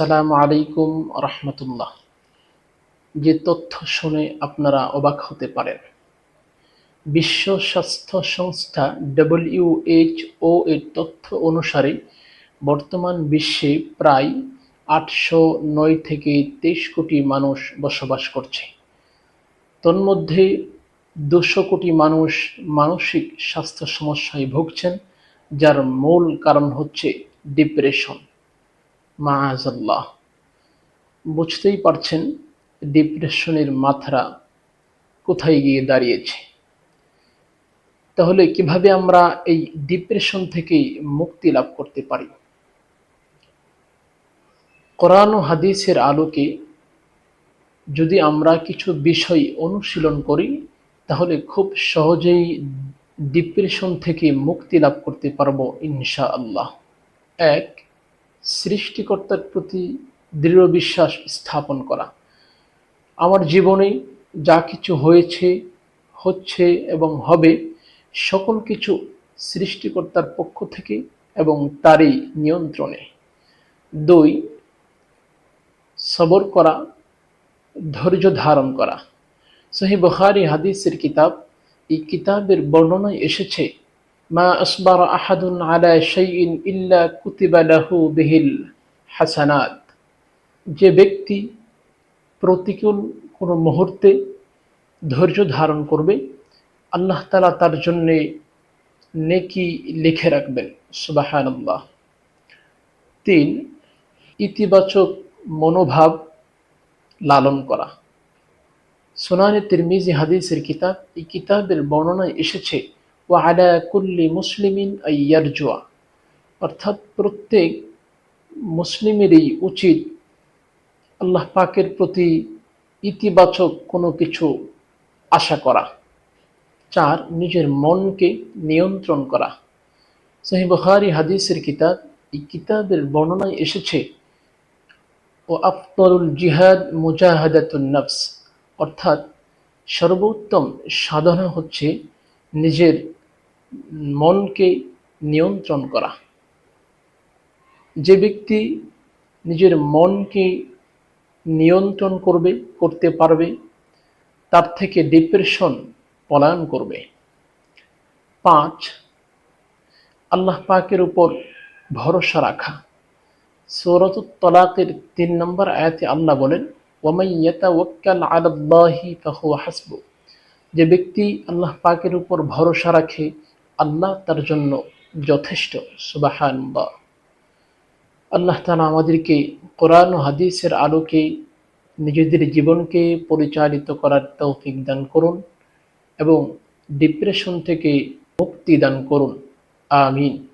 আসসালামু আলাইকুম রহমতুল্লাহ। যে তথ্য শুনে আপনারা অবাক হতে পারেন। বিশ্ব স্বাস্থ্য সংস্থা ডব্লিউএইচও এর তথ্য অনুসারে বর্তমান বিশ্বে প্রায় আটশো নয় থেকে তেইশ কোটি মানুষ বসবাস করছে। তন্মধ্যে দুশো কোটি মানুষ মানসিক স্বাস্থ্য সমস্যায় ভুগছেন, যার মূল কারণ হচ্ছে ডিপ্রেশন। মাআজাল্লাহ বুঝতেই পারছেন, ডিপ্রেশনের মাত্রা কোথায় গিয়ে দাঁড়িয়েছে। তাহলে কীভাবে আমরা এই ডিপ্রেশন থেকে মুক্তি লাভ করতে পারি? কোরআন হাদিসের আলোকে যদি আমরা কিছু বিষয় অনুশীলন করি, তাহলে খুব সহজেই ডিপ্রেশন থেকে মুক্তি লাভ করতে পারব ইনশা আল্লাহ এক সৃষ্টিকর্তার প্রতি দৃঢ় বিশ্বাস স্থাপন করা। আমার জীবনে যা কিছু হয়েছে, হচ্ছে এবং হবে সকল কিছু সৃষ্টিকর্তার পক্ষ থেকে এবং তারই নিয়ন্ত্রণে। দুই, সবর করা, ধৈর্য ধারণ করা। সহি বখারি হাদিসের কিতাব এই কিতাবের বর্ণনায় এসেছে মা আসবার আহাদুন আলা শাইইন ইল্লা কুতিবা লাহু বিহিল হাসানাত। যে ব্যক্তি প্রতিকূল কোনো মুহূর্তে ধৈর্য ধারণ করবে, আল্লাহ তালা তার জন্যে নেকি লিখে রাখবেন সুবাহান আল্লাহ তিন, ইতিবাচক মনোভাব লালন করা। সোনানি তিরমিজি হাদিসের কিতাব, এই কিতাবের বর্ণনায় এসেছে ও কুল্লি মুসলিমিন আইয়ারজুয়া অর্থাৎ প্রত্যেক মুসলিমেরই উচিত আল্লাহ পাকের প্রতি ইতিবাচক কোনো কিছু আশা করা। চার, নিজের মনকে নিয়ন্ত্রণ করা। সহি বখারি হাদিসের কিতাব এই কিতাবের বর্ণনায় এসেছে, ও আফতরুল জিহাদ মুজাহাদাতুন নফস। অর্থাৎ সর্বোত্তম সাধনা হচ্ছে নিজের মনকে নিয়ন্ত্রণ করা। যে ব্যক্তি নিজের মনকে নিয়ন্ত্রণ করবে, করতে পারবে, তার থেকে ডিপ্রেশন পলায়ন করবে। পাঁচ, আল্লাহ পাকের উপর ভরসা রাখা। সৌরত তলাকের তিন নম্বর আয়াতে আল্লাহ বলেন যে ব্যক্তি আল্লাহ পাকের উপর ভরসা রাখে আল্লাহ তার জন্য যথেষ্ট সুবাহান আল্লাহ তালা আমাদেরকে কোরআন হাদিসের আলোকে নিজেদের জীবনকে পরিচালিত করার তৌফিক দান করুন এবং ডিপ্রেশন থেকে মুক্তি দান করুন। আমিন।